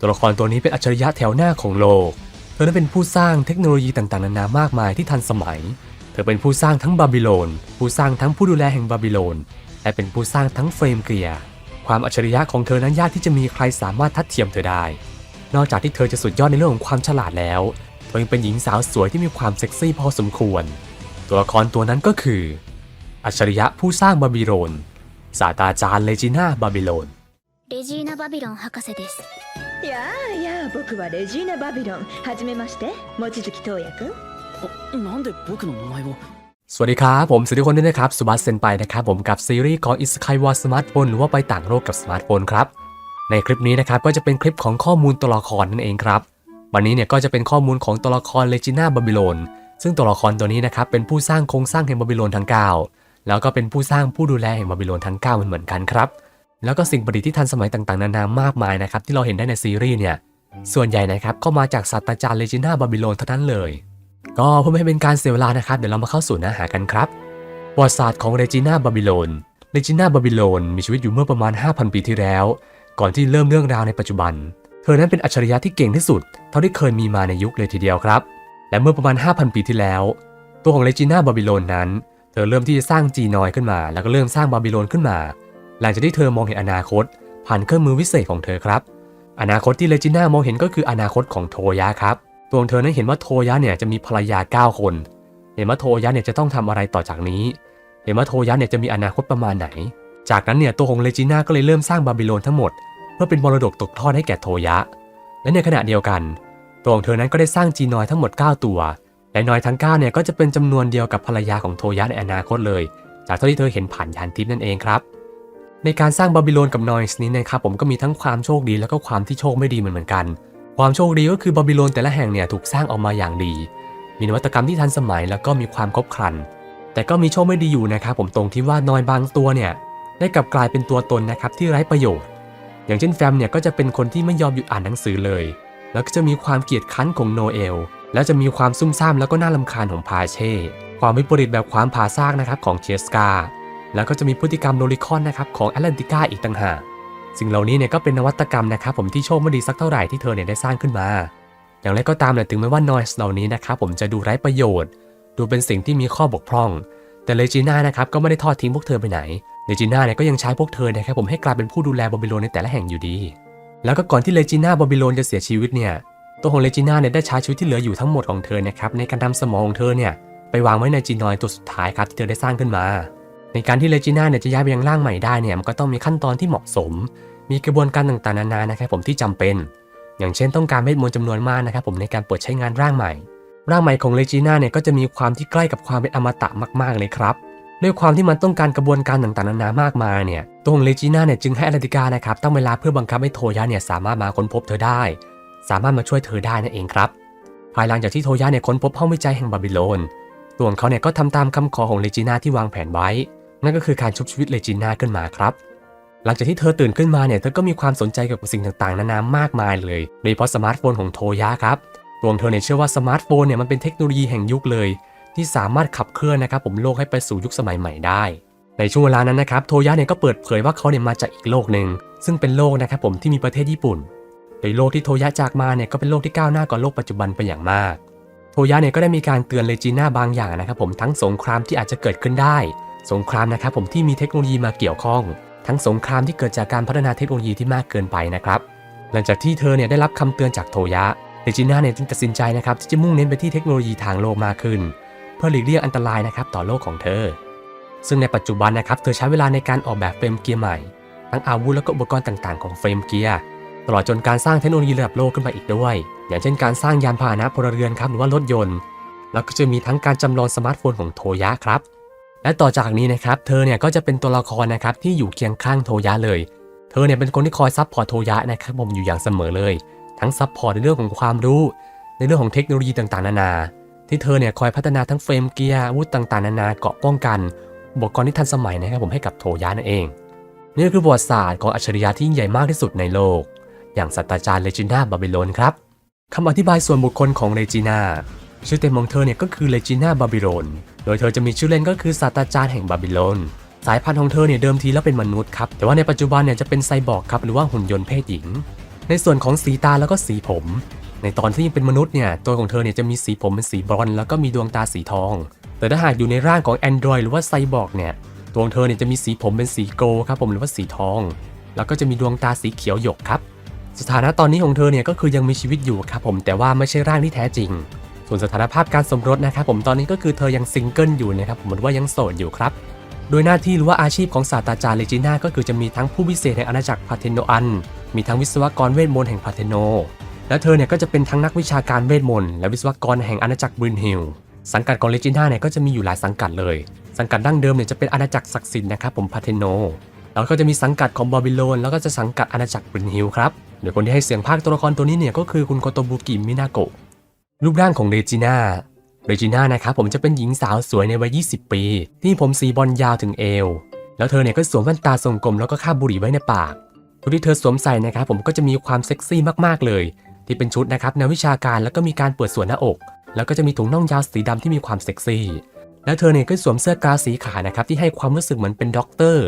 ตัวละครตัวนี้เป็นอัจฉริยะแถวหน้าของโลก เธอนั้นเป็นผู้สร้างเทคโนโลยีต่างๆ นานามากมายที่ทันสมัย เธอเป็นผู้สร้างทั้งบาบิโลน ผู้สร้างทั้งผู้ดูแลแห่งบาบิโลน และเป็นผู้สร้างทั้งเฟรมเกีย ความอัจฉริยะของเธอนั้นยากที่จะมีใครสามารถทัดเทียมเธอได้ นอกจากที่เธอจะสุดยอดในเรื่องของความฉลาดแล้ว เธอยังเป็นหญิงสาวสวยที่มีความเซ็กซี่พอสมควร ตัวละครตัวนั้นก็คือ อัจฉริยะผู้สร้างบาบิโลน ศาสตราจารย์เลจิน่าบาบิโลนเลจิน่าบาบิโลนฮักเやあやあ僕はレジーナ・バビロンはじめまして望月東也くんあなんで僕の名前を สวัสดีครับ ผมสวัสดีทุกคนด้วยนะครับสุบัสเซนไปนะครับ ผมกับซีรีส์ของอิสคายวาสมาร์ทโฟนหรือว่าไปต่างโลกกับสมาร์ทโฟนครับ ในคลิปนี้นะครับก็จะเป็นคลิปของข้อมูลตัวละครนั่นเองครับ วันนี้เนี่ยก็จะเป็นข้อมูลของตัวละครเลจิน่าบาบิโลนซึ่งตัวละครตัวนี้นะครับเป็นผู้สร้างโครงสร้างแห่งบาบิโลนทั้ง 9 แล้วก็เป็นผู้สร้างผู้ดูแลแห่งบาบิโลนทั้ง9เหมือนๆกันครับ แล้วก็สิ่งประดิษฐ์ที่ทันสมัยต่างๆ นานามากมายนะครับที่เราเห็นได้ในซีรีส์เนี่ยส่วนใหญ่นะครับก็มาจากศาสตราจารย์เลจิน่าบาบิโลนเท่านั้นเลย ก็เพื่อไม่ให้เป็นการเสียเวลานะครับเดี๋ยวเรามาเข้าสู่เนื้อหากันครับประวัติศาสตร์ของเรจิน่าบาบิโลนเรจิน่าบาบิโลนมีชีวิตอยู่เมื่อประมาณ 5,000 ปีที่แล้ว ก่อนที่เริ่มเรื่องราวในปัจจุบัน เธอนั้นเป็นอัจฉริยะที่เก่งที่สุด เท่าที่เคยมีมาในยุคเลยทีเดียวครับ และเมื่อประมาณ 5,000 ปีที่แล้ว ตัวของเรจิน่าบาบิโลนนั้น เธอเริ่มที่จะสร้างจีนอยขึ้นมา แล้วก็เริ่มสร้างบาบิโลนขึ้นมา หลังจากที่เธอมองเห็นอนาคต ผ่านเครื่องมือวิเศษของเธอครับ อนาคตที่เรจิน่ามองเห็นก็คืออนาคตของโทยะครับ ตัวของเธอนั้นเห็นว่าโทยะเนี่ยจะมีภรรยา 9 คน เห็นว่าโทยะเนี่ยจะต้องทำอะไรต่อจากนี้ เห็นว่าโทยะเนี่ยจะมีอนาคตประมาณไหน จากนั้นเนี่ยตัวของเลจิน่าก็เลยเริ่มสร้างบาบิโลนทั้งหมด เพื่อเป็นมรดกตกทอดให้แก่โทยะ และในขณะเดียวกัน ตัวของเธอนั้นก็ได้สร้างจีนอยทั้งหมด 9 ตัว และนอยทั้ง9เนี่ยก็จะเป็นจำนวนเดียวกับภรรยาของโทยะในอนาคตเลย จากเท่าที่เธอเห็นผ่านยานทิพย์นั่นเองครับ ในการสร้างบาบิโลนกับนอยส์นี้นะครับผมก็มีทั้งความโชคดีแล้วก็ความที่โชคไม่ดีเหมือนกัน ความโชคดีก็คือบาบิโลนแต่ละแห่งเนี่ยถูกสร้างออกมาอย่างดี มีนวัตกรรมที่ทันสมัยแล้วก็มีความครบครัน แต่ก็มีโชคไม่ดีอยู่นะครับผมตรงที่ว่านอยบางตัวเนี่ยได้กลับกลายเป็นตัวตนนะครับที่ไร้ประโยชน์ อย่างเช่นแฟมเนี่ยก็จะเป็นคนที่ไม่ยอมหยุดอ่านหนังสือเลย แล้วก็จะมีความเกลียดคั้นของโนเอล แล้วจะมีความซุ่มซ่ามแล้วก็น่าลำคาญของพาเช่ ความวิปริตแบบความผาซากนะครับของเชสกา แล้วก็จะมีพฤติกรรมโลลิคอนนะครับของแอตแลนติก้าอีกต่างหากสิ่งเหล่านี้เนี่ยก็เป็นนวัตกรรมนะครับผมที่โชคไม่ดีสักเท่าไหร่ที่เธอเนี่ยได้สร้างขึ้นมา อย่างไรก็ตามเนี่ยถึงแม้ว่านอยส์เหล่านี้นะครับผมจะดูไร้ประโยชน์ ดูเป็นสิ่งที่มีข้อบกพร่อง แต่เลจิน่านะครับก็ไม่ได้ทอดทิ้งพวกเธอไปไหนเลจิน่าเนี่ยก็ยังใช้พวกเธอนะครับผมให้กลายเป็นผู้ดูแลบาบิโลนในแต่ละแห่งอยู่ดี แล้วก็ก่อนที่เลจิน่าบาบิโลนจะเสียชีวิตเนี่ยตัวของเลจิน่าเนี่ยได้ใช้ชีวิตที่เหลืออยู่ทั้งหมดของเธอนะครับในการนำสมองของเธอเนี่ยไปวางไว้ในจีนอยตัวสุดท้ายครับที่เธอได้สร้างขึ้นมา ในการที่เลจิน่าเนี่ยจะย้ายไปยังร่างใหม่ได้เนี่ยมันก็ต้องมีขั้นตอนที่เหมาะสม มีกระบวนการต่างๆนานานะครับผมที่จำเป็น อย่างเช่นต้องการเวทมนต์จำนวนมากนะครับผมในการเปิดใช้งานร่างใหม่ ร่างใหม่ของเลจิน่าเนี่ยก็จะมีความที่ใกล้กับความเป็นอมตะมากๆเลยครับด้วยความที่มันต้องการกระบวนการต่างๆนานามากมายเนี่ย ตัวของเลจิน่าเนี่ยจึงให้อลาติกานะครับตั้งเวลาเพื่อบังคับให้โทยะเนี่ยสามารถมาค้นพบเธอได้ สามารถมาช่วยเธอได้นั่นเองครับ ภายหลังจากที่โทยะเนี่ยค้นพบห้องวิจัยแห่งบาบิโลน ตัวของเขาเนี่ยก็ทำตามคำขอของเลจิน่าที่วางแผนไว้ นั่นก็คือการชุบชีวิตเลจิน่าขึ้นมาครับ หลังจากที่เธอตื่นขึ้นมาเนี่ยเธอก็มีความสนใจเกี่ยวกับสิ่งต่างๆ นานามากมายเลย โดยเฉพาะสมาร์ทโฟนของโทยะครับตัวของเธอเนี่ยเชื่อว่าสมาร์ทโฟนเนี่ยมันเป็นเทคโนโลยีแห่งยุคเลย ที่สามารถขับเคลื่อนนะครับผมโลกให้ไปสู่ยุคสมัยใหม่ได้ ในช่วงเวลานั้นนะครับโทยะเนี่ยก็เปิดเผยว่าเขาเนี่ยมาจากอีกโลกหนึ่งซึ่งเป็นโลกนะครับผมที่มีประเทศญี่ปุ่น โดยโลกที่โทยะจากมาเนี่ยก็เป็นโลกที่ก้าวหน้ากว่าโลกปัจจุบันไปอย่างมาก โทยะเนี่ยก็ได้มีการเตือนเลจีน่าบางอย่างนะครับผมทั้งสงครามที่อาจจะเกิดขึ้นได้ สงครามนะครับผมที่มีเทคโนโลยีมาเกี่ยวข้อง ทั้งสงครามที่เกิดจากการพัฒนาเทคโนโลยีที่มากเกินไปนะครับ หลังจากที่เธอเนี่ยได้รับคำเตือนจากโทยะเลจิน่าเนี่ยจึงตัดสินใจนะครับที่จะมุ่งเน้นไปที่เทคโนโลยีทางโลกมากขึ้น เพื่อหลีกเลี่ยงอันตรายนะครับต่อโลกของเธอ ซึ่งในปัจจุบันนะครับเธอใช้เวลาในการออกแบบเฟรมเกียร์ใหม่ ทั้งอาวุธและก็อุปกรณ์ต่าง ๆ ของเฟรมเกียร์ตลอดจนการสร้างเทคโนโลยีระดับโลกขึ้นไปอีกด้วย อย่างเช่นการสร้างยานพาหนะพลเรือนครับหรือว่ารถยนต์ แล้วก็จะมีทั้งการจำลองสมาร์ทโฟนของโทยะครับ และต่อจากนี้นะครับเธอเนี่ยก็จะเป็นตัวละครนะครับที่อยู่เคียงข้างโทยะเลย เธอเนี่ยเป็นคนที่คอยซับพอร์ตโทยะนะครับผมอยู่อย่างเสมอเลย ทั้งซับพอร์ตในเรื่องของความรู้ ในเรื่องของเทคโนโลยีต่างๆ นานา ที่เธอเนี่ยคอยพัฒนาทั้งเฟรมเกียร์อาวุธต่างๆ นานาเกาะป้องกันอุปกรณ์ที่ทันสมัยนะครับผมให้กับโทยะนั่นเองนี่คือประวัติศาสตร์ของอัจฉริยะที่ยิ่งใหญ่มากที่สุดในโลก อย่างศาสตราจารย์เลจิน่าบาบิโลนครับคำอธิบายส่วนบุคคลของเลจิน่า ชื่อเต็มของเธอเนี่ยก็คือเลจิน่าบาบิโลน โดยเธอจะมีชื่อเล่นก็คือศาสตราจารย์แห่งบาบิโลน สายพันธุ์ของเธอเนี่ยเดิมทีแล้วเป็นมนุษย์ครับ แต่ว่าในปัจจุบันเนี่ยจะเป็นไซบอร์กครับหรือว่าหุ่นยนต์เพศหญิง ในส่วนของสีตาแล้วก็สีผม ในตอนที่ยังเป็นมนุษย์เนี่ยตัวของเธอเนี่ยจะมีสีผมเป็นสีบรอนซ์แล้วก็มีดวงตาสีทอง แต่ถ้าหากอยู่ในร่างของ Android หรือว่าไซบอร์กเนี่ยตัวของเธอเนี่ยจะมีสีผมเป็นสีโกลด์ครับผมหรือว่าสีทอง แล้วก็จะมีดวงตาสีเขียวหยกครับ สถานะตอนนี้ของเธอเนี่ยก็คือยังมีชีวิตอยู่ครับผมแต่ว่าไม่ใช่ร่างที่แท้จริง ส่วนสถานภาพการสมรสนะครับผมตอนนี้ก็คือเธอยังซิงเกิลอยู่นะครับผมหรือว่ายังโสดอยู่ครับ โดยหน้าที่หรือว่าอาชีพของศาสตราจารย์เลจิน่าก็คือจะมีทั้งผู้พิเศษในอาณาจักรพาเทโนอัน มีทั้งวิศวกรเวทมนต์แห่งพาเทโน และเธอเนี่ยก็จะเป็นทั้งนักวิชาการเวทมนต์และวิศวกรแห่งอาณาจักรบรินฮิลสังกัดของเลจิน่าเนี่ยก็จะมีอยู่หลายสังกัดเลย สังกัดดั้งเดิมเนี่ยจะเป็นอาณาจักรศักดิ์สิทธิ์นะครับผมพาเทโนแล้วก็จะมีสังกัดของบาบิโลนแล้วก็จะสังกัดอาณาจักรบรินฮิลครับโดยคนที่ให้เสียงภาคตัวละครตัวนี้เนี่ยก็คือคุณโกโตบุกิมินาโกะ รูปร่างของเรจิน่า เรจิน่านะครับผมจะเป็นหญิงสาวสวยในวัย 20 ปี ที่ผมสีบอลยาวถึงเอว แล้วเธอเนี่ยก็สวมแว่นตาทรงกลมแล้วก็คาบบุหรี่ไว้ในปาก ชุดที่เธอสวมใส่นะครับผมก็จะมีความเซ็กซี่มากๆเลย ที่เป็นชุดนะครับแนววิชาการแล้วก็มีการเปิดส่วนหน้าอก แล้วก็จะมีถุงน่องยาวสีดำที่มีความเซ็กซี่ และเธอเนี่ยก็สวมเสื้อกาสีขาวนะครับที่ให้ความรู้สึกเหมือนเป็นด็อกเตอร์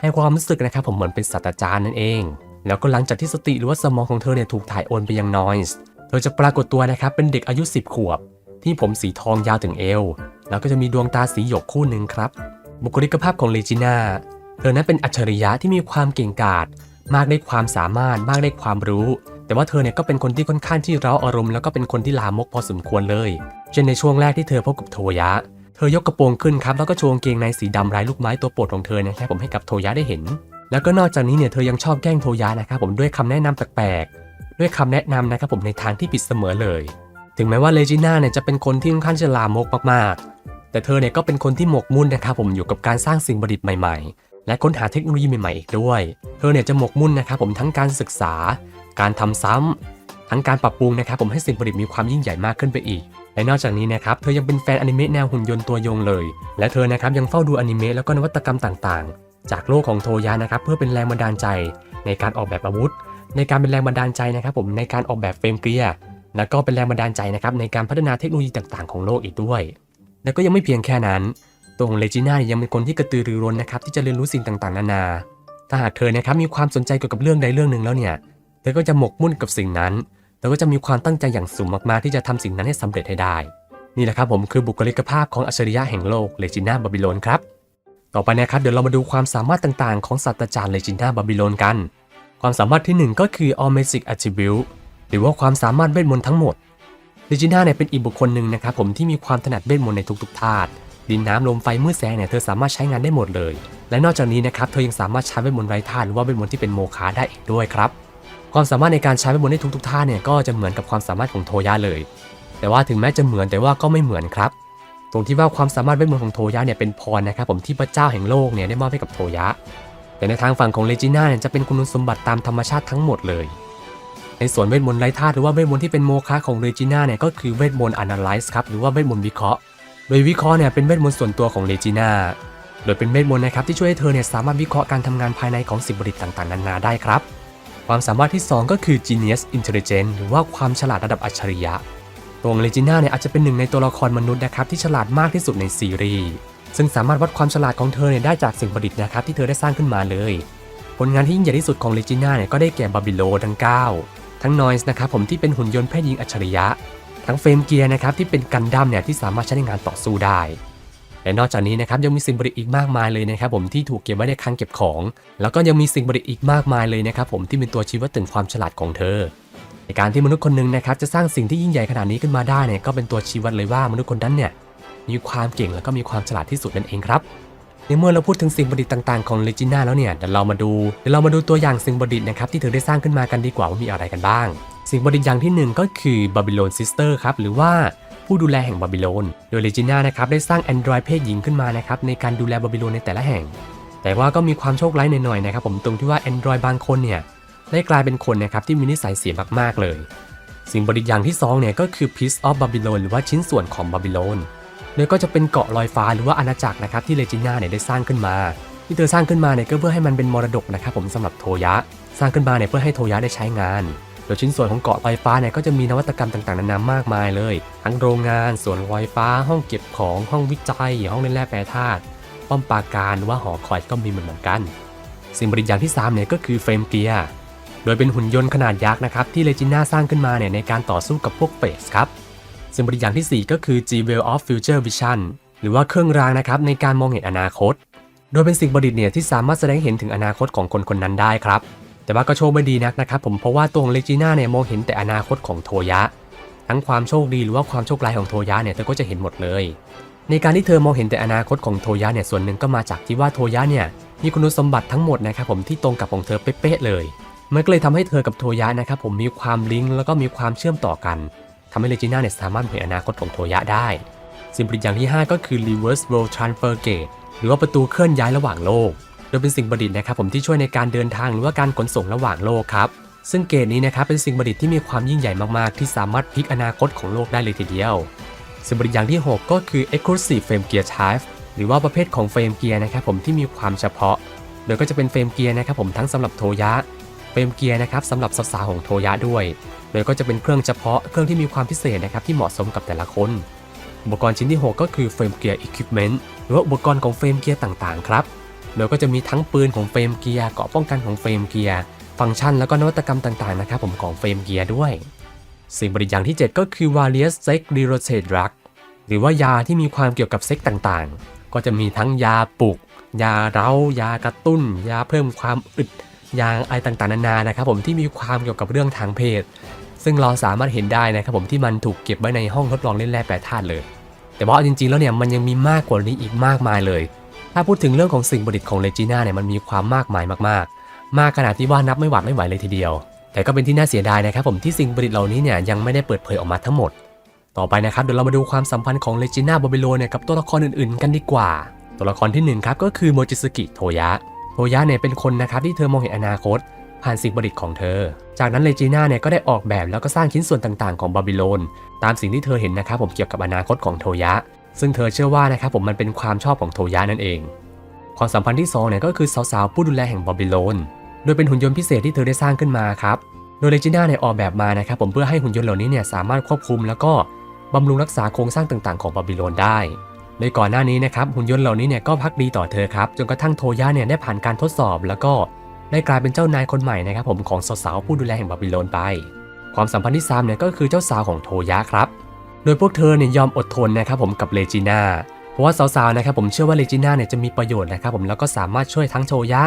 ให้ความรู้สึกนะครับผมเหมือนเป็นศาสตราจารย์นั่นเอง แล้วก็หลังจากที่สติหรือว่าสมองของเธอเนี่ยถูกถ่ายโอนไปยังนอยส์ เธอจะปรากฏตัวนะครับเป็นเด็กอายุ 10 ขวบ ที่ผมสีทองยาวถึงเอว แล้วก็จะมีดวงตาสีหยกคู่หนึ่งครับ บุคลิกภาพของเลจิน่าเธอนั้นเป็นอัจฉริยะที่มีความเก่งกาจมากได้ความสามารถมากได้ความรู้ แต่ว่าเธอเนี่ยก็เป็นคนที่ค่อนข้างที่เร้าอารมณ์แล้วก็เป็นคนที่ลามกพอสมควรเลยเช่นในช่วงแรกที่เธอพบกับโทยะ เธอยกกระโปรงขึ้นครับแล้วก็โชว์กางเกงในสีดำลายลูกไม้ตัวโปรดของเธอนะครับผมให้กับโทยะได้เห็น แล้วก็นอกจากนี้เนี่ยเธอยังชอบแกล้งโทยะนะครับผมด้วยคำแนะนำแปลกๆ ด้วยคำแนะนำนะครับผมในทางที่ผิดเสมอเลย ถึงแม้ว่าเลจิน่าเนี่ยจะเป็นคนที่ค่อนข้างจะลามกมากๆ แต่เธอเนี่ยก็เป็นคนที่หมกมุ่นนะครับผมอยู่กับการสร้างสิ่งประดิษฐ์ใหม่ๆ และค้นหาเทคโนโลยีใหม่ๆอีกด้วย เธอเนี่ยจะหมกมุ่นนะครับผมทั้งการศึกษา การทำซ้ำทั้งการปรับปรุงนะครับผมให้สิ่งประดิษฐ์มีความยิ่งใหญ่มากขึ้นไปอีกและนอกจากนี้นะครับ เธอยังเป็นแฟนอนิเมะแนวหุ่นยนต์ตัวยงเลย และเธอนะครับยังเฝ้าดูอนิเมะแล้วก็นวัตกรรมต่างๆ จากโลกของโทยะนะครับเพื่อเป็นแรงบันดาลใจ ในการออกแบบอาวุธ ในการเป็นแรงบันดาลใจนะครับผมในการออกแบบเฟรมเกียร์แล้วก็เป็นแรงบันดาลใจนะครับในการพัฒนาเทคโนโลยีต่างๆ ของโลกอีกด้วย แล้วก็ยังไม่เพียงแค่นั้นตัวของเลจิน่ายังเป็นคนที่กระตือรือร้นนะครับที่จะเรียนรู้สิ่งต่างๆ นานา ถ้าหากเธอนะครับมีความสนใจเกี่ยวกับเรื่องใดเรื่องหนึ่งแล้วเนี่ย เธอก็จะหมกมุ่นกับสิ่งนั้น แล้วก็จะมีความตั้งใจอย่างสูงมากๆ ที่จะทำสิ่งนั้นให้สำเร็จให้ได้ นี่แหละครับผมคือบุคลิกภาพของอัจฉริยะแห่งโลกเลจิน่าบาบิโลนครับ ต่อไปนะครับเดี๋ยวเรามาดูความสามารถต่างๆ ของศาสตราจารย์เลจิน่าบาบิโลนกัน ความสามารถที่หนึ่งก็คือ All Magic Attribute หรือว่าความสามารถเวทมนต์ทั้งหมดลิจิน่าเนี่ยเป็นอีกบุคคลหนึ่งนะครับผมที่มีความถนัดเวทมนต์ในทุกๆธาตุดินน้ำลมไฟมืดแสงเนี่ยเธอสามารถใช้งานได้หมดเลย และนอกจากนี้นะครับเธอยังสามารถใช้เวทมนต์ไร้ธาตุหรือว่าเวทมนต์ที่เป็นโมฆะได้อีกด้วยครับความสามารถในการใช้เวทมนต์ในทุกๆธาตุเนี่ยก็จะเหมือนกับความสามารถของโทยะเลย แต่ว่าถึงแม้จะเหมือนแต่ว่าก็ไม่เหมือนครับ ตรงที่ว่าความสามารถเวทมนต์ของโทยะเนี่ยเป็นพรนะครับผมที่พระเจ้าแห่งโลกเนี่ยได้มอบให้กับโทยะ แต่ในทางฝั่งของเลจิน่าเนี่ยจะเป็นคุณสมบัติตามธรรมชาติทั้งหมดเลย ในส่วนเวทมนต์ไร้ธาตุหรือว่าเวทมนต์ที่เป็นโมฆะของเรจิน่าเนี่ยก็คือเวทมนต์ analyze ครับหรือว่าเวทมนต์วิเคราะห์ โดยวิเคราะห์เนี่ยเป็นเวทมนต์ส่วนตัวของเรจิน่าโดยเป็นเวทมนต์นะครับที่ช่วยให้เธอเนี่ยสามารถวิเคราะห์การทำงานภายในของสิ่งประดิษฐ์ต่างๆนานาได้ครับ ความสามารถที่ 2 ก็คือ genius intelligence หรือว่าความฉลาดระดับอัจฉริยะตัวเรจิน่าเนี่ยอาจจะเป็นหนึ่งในตัวละครมนุษย์นะครับที่ฉลาดมากที่สุดในซีรีส์ ซึ่งสามารถวัดความฉลาดของเธอเนี่ยได้จากสิ่งประดิษฐ์นะครับที่เธอได้สร้างขึ้นมาเลย ผลงานที่ยิ่งใหญ่ที่สุดของเลจิน่าเนี่ยก็ได้แก่บาบิโลทั้ง 9 ทั้งนอยส์นะครับผมที่เป็นหุ่นยนต์แพทย์หญิงอัจฉริยะ ทั้งเฟรมเกียร์นะครับที่เป็นกันดั้มเนี่ยที่สามารถใช้ในงานต่อสู้ได้และนอกจากนี้นะครับยังมีสิ่งประดิษฐ์อีกมากมายเลยนะครับผมที่ถูกเก็บไว้ในคลังเก็บของ แล้วก็ยังมีสิ่งประดิษฐ์อีกมากมายเลยนะครับผมที่เป็นตัวชี้วัดถึงความฉลาดของเธอ ในการที่มนุษย์คนหนึ่งนะครับจะสร้างสิ่งที่ยิ่งใหญ่ขนาดนี้ขึ้นมาได้เนี่ยก็เป็นตัวชี้วัดเลยว่ามนุษย์คนนั้นเนี่ย มีความเก่งแล้วก็มีความฉลาดที่สุดนั่นเองครับในเมื่อเราพูดถึงสิ่งประดิษฐ์ต่างๆของเลจิน่าแล้วเนี่ยเดี๋ยวเรามาดูเดี๋ยวเรามาดูตัวอย่างสิ่งประดิษฐ์นะครับที่เธอได้สร้างขึ้นมากันดีกว่าว่ามีอะไรกันบ้าง สิ่งประดิษฐ์อย่างที่หนึ่งก็คือบาบิโลนซิสเตอร์ครับหรือว่าผู้ดูแลแห่งบาบิโลน โดยเลจิน่านะครับได้สร้างแอนดรอยเพศหญิงขึ้นมานะครับในการดูแลบาบิโลนในแต่ละแห่ง แต่ว่าก็มีความโชคร้ายหน่อยๆนะครับผมตรงที่ว่าแอนดรอยบางคนเนี่ยได้กลายเป็นคนนะครับที่มีนิสัยเสียมากๆเลย สิ่งประดิษฐ์อย่างที่สองเนี่ยก็คือ Piece of Babylon หรือว่าชิ้นส่วนของบาบิโลน โดยก็จะเป็นเกาะลอยฟ้าหรือว่าอาณาจักรนะครับที่เลจิน่าเนี่ยได้สร้างขึ้นมาที่เธอสร้างขึ้นมาเนี่ยก็เพื่อให้มันเป็นมรดกนะครับผมสำหรับโทยะ สร้างขึ้นมาเนี่ยเพื่อให้โทยะได้ใช้งาน โดยชิ้นส่วนของเกาะลอยฟ้าเนี่ยก็จะมีนวัตกรรมต่างๆนานามากมายเลย ทั้งโรงงานสวนลอยฟ้า ห้องเก็บของห้องวิจัย ห้องเล่นแร่แปรธาตุป้อมปราการว่าหอคอยก็มีเหมือนกัน สิ่งประดิษฐ์อย่างที่สามเนี่ยก็คือเฟรมเกียร์โดยเป็นหุ่นยนต์ขนาดยักษ์นะครับที่เลจิน่าสร้างขึ้นมาเนี่ยในการต่อสู้กับพวกเฟสครับ สิ่งประดิษฐ์อย่างทีสี่ 4 ก็คือ G Well of Future Vision หรือว่าเครื่องรางนะครับในการมองเห็นอนาคต โดยเป็นสิ่งประดิษฐ์เนี่ยที่สามารถแสดงเห็นถึงอนาคตของคนคนนั้นได้ครับ แต่ว่าก็โชคไม่ดีนักนะครับผมเพราะว่าตัวของเลจิน่าเนี่ยมองเห็นแต่อนาคตของโทยะ ทั้งความโชคดีหรือว่าความโชคร้ายของโทยะเนี่ยเธอก็จะเห็นหมดเลย ในการที่เธอมองเห็นแต่อนาคตของโทยะเนี่ยส่วนหนึ่งก็มาจากที่ว่าโทยะเนี่ยมีคุณสมบัติทั้งหมดนะครับผมที่ตรงกับของเธอเป๊ะเลยมันก็เลยทำให้เธอกับโทยะนะครับผมมีความลิงก์แล้วก็มีความเชื่อมต่อกัน ทำให้เลจิน่าเนี่ยสามารถเห็นอนาคตของโทยะได้ สิ่งประดิษฐ์อย่างที่ 5 ก็คือ reverse world transfer gate หรือว่าประตูเคลื่อนย้ายระหว่างโลก โดยเป็นสิ่งประดิษฐ์นะครับผมที่ช่วยในการเดินทางหรือว่าการขนส่งระหว่างโลกครับ ซึ่งเกตนี้นะครับเป็นสิ่งประดิษฐ์ที่มีความยิ่งใหญ่มากๆ ที่สามารถพลิกอนาคตของโลกได้เลยทีเดียว สิ่งประดิษฐ์อย่างที่ 6 ก็คือ exclusive frame gear type หรือว่าประเภทของเฟรมเกียร์นะครับผมที่มีความเฉพาะ โดยก็จะเป็นเฟรมเกียร์นะครับผมทั้งสำหรับโทยะ เฟรมเกียร์นะครับสำหรับสาวๆของโทยะด้วย โดยก็จะเป็นเครื่องเฉพาะเครื่องที่มีความพิเศษนะครับที่เหมาะสมกับแต่ละคน อุปกรณ์ชิ้นที่ 6 ก็คือเฟรมเกียร์ equipment หรือว่าอุปกรณ์ของเฟรมเกียร์ต่างๆครับ โดยก็จะมีทั้งปืนของเฟรมเกียร์เกราะป้องกันของเฟรมเกียร์ฟังก์ชันแล้วก็นวัตกรรมต่างๆนะครับผมของเฟรมเกียร์ด้วย สิ่งประดิษฐ์อย่างที่ 7 ก็คือ various sex related drug หรือว่ายาที่มีความเกี่ยวกับเซ็กต่างๆ ก็จะมีทั้งยาปลุก ยาเร้ายากระตุ้น ยาเพิ่มความอึด ยาอะไรต่างๆนานานะครับผมที่มีความเกี่ยวกับเรื่องทางเพศ ซึ่งเราสามารถเห็นได้นะครับผมที่มันถูกเก็บไว้ในห้องทดลองเล่นแร่แปรธาตุเลย แต่ว่าจริงๆแล้วเนี่ยมันยังมีมากกว่านี้อีกมากมายเลย ถ้าพูดถึงเรื่องของสิ่งประดิษฐ์ของเลจิน่าเนี่ยมันมีความมากมายมากๆ มากขนาดที่ว่านับไม่หวาดไม่ไหวเลยทีเดียว แต่ก็เป็นที่น่าเสียดายนะครับผมที่สิ่งประดิษฐ์เหล่านี้เนี่ยยังไม่ได้เปิดเผยออกมาทั้งหมด ต่อไปนะครับเดี๋ยวเรามาดูความสัมพันธ์ของเลจิน่าบาบิโลเนี่ยกับตัวละครอื่นๆ กันดีกว่า ตัวละครที่หนึ่งครับก็คือโมจิสกิโทยะ ยะเนี่ยเป็นคนนะครับที่เธอมองเห็นอนาคต ผ่านสิ่งประดิษฐ์ของเธอ จากนั้นเลจิน่าเนี่ยก็ได้ออกแบบแล้วก็สร้างชิ้นส่วนต่างๆของบาบิโลนตามสิ่งที่เธอเห็นนะครับผมเกี่ยวกับอนาคตของโทยะ ซึ่งเธอเชื่อว่านะครับผมมันเป็นความชอบของโทยะนั่นเอง ความสัมพันธ์ที่สองเนี่ยก็คือสาวๆผู้ดูแลแห่งบาบิโลน โดยเป็นหุ่นยนต์พิเศษที่เธอได้สร้างขึ้นมาครับ โดยเลจิน่าเนี่ยออกแบบมานะครับผมเพื่อให้หุ่นยนต์เหล่านี้เนี่ยสามารถควบคุม แล้วก็บำรุงรักษาโครงสร้างต่างๆ ของบาบิโลนได้ โดยก่อนหน้านี้นะครับหุ่นยนต์เหล่านี้เนี่ยก็พักดีต่อเธอครับจนกระทั่งโทยะเนี่ยได้ผ่านการทดสอบ แล้วก็ได้กลายเป็นเจ้านายคนใหม่นะครับผมของสาวๆผู้ดูแลแห่งบาบิโลนไป ความสัมพันธ์ที่3เนี่ยก็คือเจ้าสาวของโทยะครับ โดยพวกเธอเนี่ยยอมอดทนนะครับผมกับเลจิน่าเพราะว่าสาวๆนะครับผมเชื่อว่าเลจิน่าเนี่ยจะมีประโยชน์นะครับผมแล้วก็สามารถช่วยทั้งโทยะ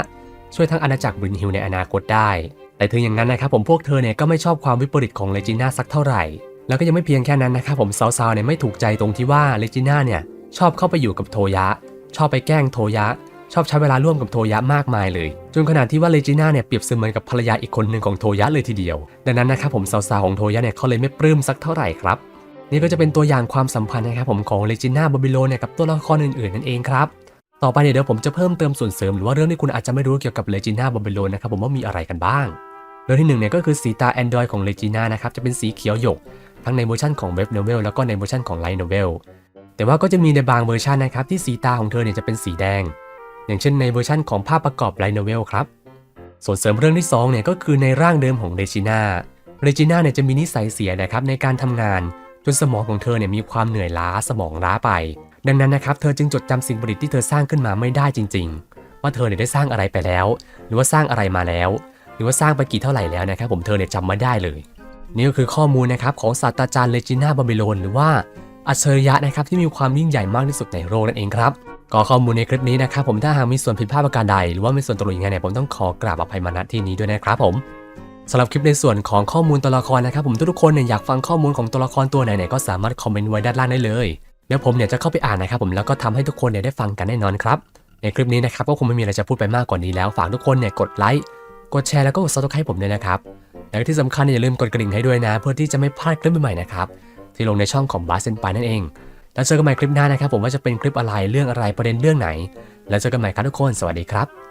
ช่วยทั้งอาณาจักรบรินฮิลในอนาคตได้ แต่ถึงอย่างนั้นนะครับผมพวกเธอเนี่ยก็ไม่ชอบความวิปริตของเลจิน่าสักเท่าไหร่ แล้วก็ยังไม่เพียงแค่นั้นนะครับผมสาวๆเนี่ยไม่ถูกใจตรงที่ว่าเลจิน่าเนี่ย ชอบเข้าไปอยู่กับโทยะ ชอบไปแกล้งโทยะ ชอบใช้เวลาร่วมกับโทยะมากมายเลย จนขนาดที่ว่าเลจิน่าเนี่ยเปรียบเสมือนกับภรรยาอีกคนหนึ่งของโทยะเลยทีเดียว ดังนั้นนะครับผมสาวๆของโทยะเนี่ยเขาเลยไม่ปลื้มสักเท่าไหร่ครับนี่ก็จะเป็นตัวอย่างความสัมพันธ์นะครับผมของเลจิน่าบาบิโลเนี่ยกับตัวละครอื่นๆนั่นเองครับต่อไปเนี่ยเดี๋ยวผมจะเพิ่มเติมส่วนเสริมหรือว่าเรื่องที่คุณอาจจะไม่รู้เกี่ยวกับเลจิน่าบาบิโลนะครับผมว่ามีอะไรกันบ้าง เรื่องที่หนึ่งเนี่ยก็คือสีตา Android ของเลจิน่านะครับจะเป็นสีเขียวหยก ทั้งในเวอร์ชันของเว็บโนเวลแล้วก็ในเวอร์ชันของไลท์โนเวล แต่ว่าก็จะมีในบางเวอร์ชันนะครับที่สีตาของเธอเนี่ยจะเป็นสีแดง อย่างเช่นในเวอร์ชันของภาพประกอบไลโนเวลครับส่วนเสริมเรื่องที่2เนี่ยก็คือในร่างเดิมของเลจิน่าเลจิน่าเนี่ยจะมีนิสัยเสียนะครับในการทำงาน จนสมองของเธอเนี่ยมีความเหนื่อยล้าสมองล้าไป ดังนั้นนะครับเธอจึงจดจำสิ่งประดิษฐ์ที่เธอสร้างขึ้นมาไม่ได้จริง ๆ ว่าเธอเนี่ยได้สร้างอะไรไปแล้ว หรือว่าสร้างอะไรมาแล้ว หรือว่าสร้างไปกี่เท่าไหร่แล้วนะครับผมเธอเนี่ยจำไม่ได้เลย นี่ก็คือข้อมูลนะครับของศาสตราจารย์เลจิน่าบาบิโลนหรือว่า อัจฉริยะนะครับที่มีความยิ่งใหญ่มากที่สุดในโลกนั่นเองครับก็ข้อมูลในคลิปนี้นะครับผมถ้าหากมีส่วนผิดพลาดประการใด หรือว่ามีส่วนตกหล่นยังไงเนี่ยผมต้องขอกราบอภัยมาณที่นี้ด้วยนะครับผมสำหรับคลิปในส่วนของข้อมูลตัวละครนะครับผมทุกๆคนเนี่ยอยากฟังข้อมูลของตัวละครตัวไหนเนี่ยก็สามารถคอมเมนต์ไว้ด้านล่างได้เลยเดี๋ยวผมเนี่ยจะเข้าไปอ่านนะครับผมแล้วก็ทำให้ทุกคนเนี่ยได้ฟังกันแน่นอนครับในคลิปนี้นะครับก็คงไม่มีอะไรจะพูดไปมากกว่านี้แล้วฝากทุกคนเนี่ยกดไลค์กดแชร์แล้วก็กดซับสไครต์ผมด้วยนะครับและที่สำคัญอย่าลืมกดกระดิ่งให้ด้วยนะ เพื่อที่จะไม่พลาดคลิปใหม่ๆนะครับ ที่ลงในช่องของบาสเซนไปนั่นเอง แล้วเจอกันใหม่คลิปหน้านะครับผมว่าจะเป็นคลิปอะไรเรื่องอะไรประเด็นเรื่องไหน แล้วเจอกันใหม่ครับทุกคน สวัสดีครับ